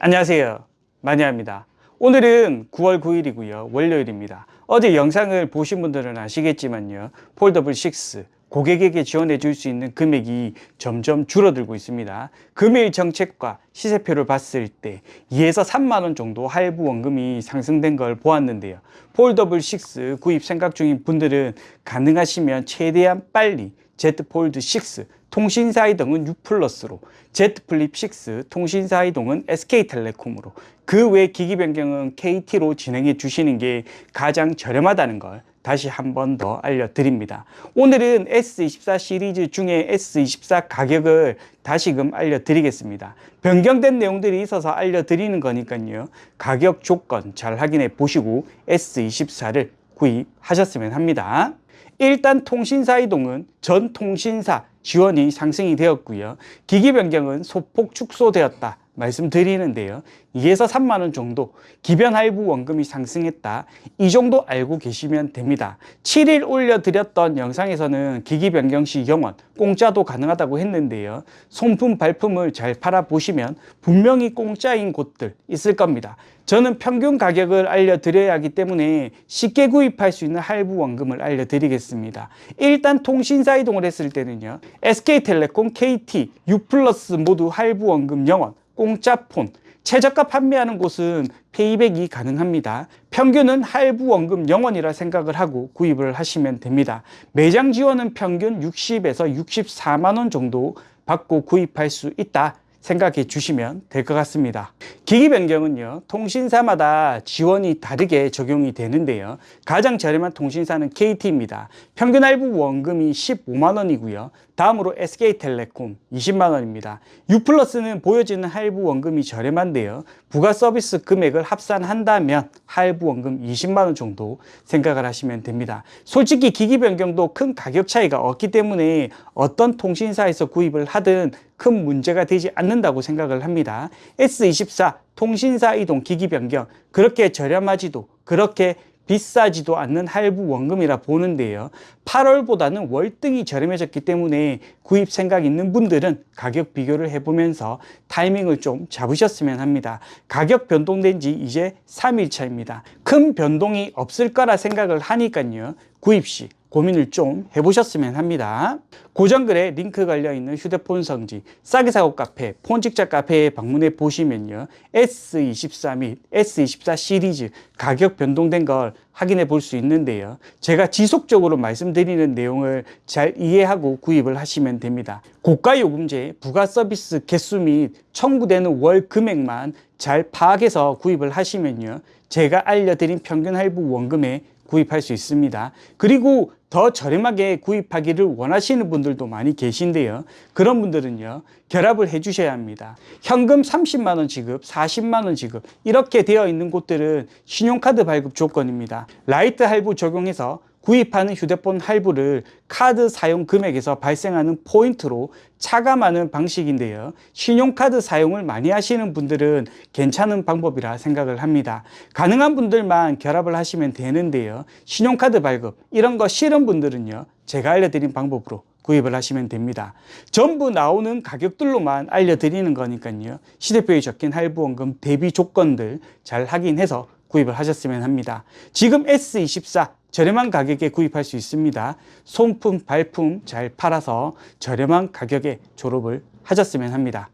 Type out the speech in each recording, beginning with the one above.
안녕하세요. 마니아입니다. 오늘은 9월 9일이고요. 월요일입니다. 어제 영상을 보신 분들은 아시겠지만요. 폴더블 6 고객에게 지원해 줄 수 있는 금액이 점점 줄어들고 있습니다. 금일 정책과 시세표를 봤을 때 2에서 3만 원 정도 할부 원금이 상승된 걸 보았는데요. 폴더블 6 구입 생각 중인 분들은 가능하시면 최대한 빨리 Z 폴드 6 통신사 이동은 U 플러스로 Z 플립 6 통신사 이동은 SK텔레콤으로 그 외 기기 변경은 KT로 진행해 주시는 게 가장 저렴하다는 걸 다시 한 번 더 알려드립니다. 오늘은 S24 시리즈 중에 S24 가격을 다시금 알려드리겠습니다. 변경된 내용들이 있어서 알려드리는 거니까요. 가격 조건 잘 확인해 보시고 S24를 구입하셨으면 합니다. 일단 통신사 이동은 전 통신사 지원이 상승이 되었고요. 기기 변경은 소폭 축소되었다. 말씀드리는데요. 2에서 3만 원 정도 기변 할부 원금이 상승했다. 이 정도 알고 계시면 됩니다. 7일 올려드렸던 영상에서는 기기 변경 시 영원 공짜도 가능하다고 했는데요. 손품 발품을 잘 팔아보시면 분명히 공짜인 곳들 있을 겁니다. 저는 평균 가격을 알려드려야 하기 때문에 쉽게 구입할 수 있는 할부 원금을 알려드리겠습니다. 일단 통신사 이동을 했을 때는요. SK텔레콤, KT, U 플러스 모두 할부 원금 영원 공짜 폰, 최저가 판매하는 곳은 페이백이 가능합니다. 평균은 할부 원금 영원이라 생각을 하고 구입을 하시면 됩니다. 매장 지원은 평균 60에서 64만 원 정도 받고 구입할 수 있다. 생각해 주시면 될 것 같습니다. 기기 변경은요, 통신사마다 지원이 다르게 적용이 되는데요. 가장 저렴한 통신사는 KT입니다. 평균 할부 원금이 15만 원이고요. 다음으로 SK텔레콤 20만 원입니다. U+는 보여지는 할부 원금이 저렴한데요. 부가 서비스 금액을 합산한다면 할부 원금 20만 원 정도 생각을 하시면 됩니다. 솔직히 기기 변경도 큰 가격 차이가 없기 때문에 어떤 통신사에서 구입을 하든 큰 문제가 되지 않는다고 생각을 합니다. S24 통신사 이동 기기 변경 그렇게 저렴하지도 그렇게 비싸지도 않는 할부 원금이라 보는데요. 8월보다는 월등히 저렴해졌기 때문에 구입 생각 있는 분들은 가격 비교를 해보면서 타이밍을 좀 잡으셨으면 합니다. 가격 변동된 지 이제 3일 차입니다. 큰 변동이 없을 거라 생각을 하니까요. 구입 시 고민을 좀 해보셨으면 합니다. 고정글에 링크 걸려있는 휴대폰 성지 싸게 사고 카페, 폰직자 카페에 방문해 보시면요. S24 및 S24 시리즈 가격 변동된 걸 확인해 볼 수 있는데요. 제가 지속적으로 말씀드리는 내용을 잘 이해하고 구입을 하시면 됩니다. 고가 요금제, 부가 서비스 개수 및 청구되는 월 금액만 잘 파악해서 구입을 하시면요. 제가 알려드린 평균 할부 원금에 구입할 수 있습니다. 그리고 더 저렴하게 구입하기를 원하시는 분들도 많이 계신데요. 그런 분들은요, 결합을 해 주셔야 합니다. 현금 30만 원 지급, 40만 원 지급, 이렇게 되어 있는 곳들은 신용카드 발급 조건입니다. 라이트 할부 적용해서 구입하는 휴대폰 할부를 카드 사용 금액에서 발생하는 포인트로 차감하는 방식인데요. 신용카드 사용을 많이 하시는 분들은 괜찮은 방법이라 생각을 합니다. 가능한 분들만 결합을 하시면 되는데요. 신용카드 발급 이런 거 싫은 분들은요. 제가 알려드린 방법으로 구입을 하시면 됩니다. 전부 나오는 가격들로만 알려드리는 거니까요. 시대표에 적힌 할부원금 대비 조건들 잘 확인해서 구입을 하셨으면 합니다. 지금 S24 저렴한 가격에 구입할 수 있습니다. 손품, 발품 잘 팔아서 저렴한 가격에 졸업을 하셨으면 합니다.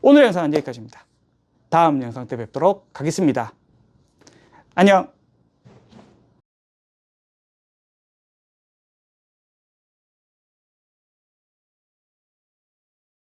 오늘 영상은 여기까지입니다. 다음 영상 때 뵙도록 하겠습니다. 안녕!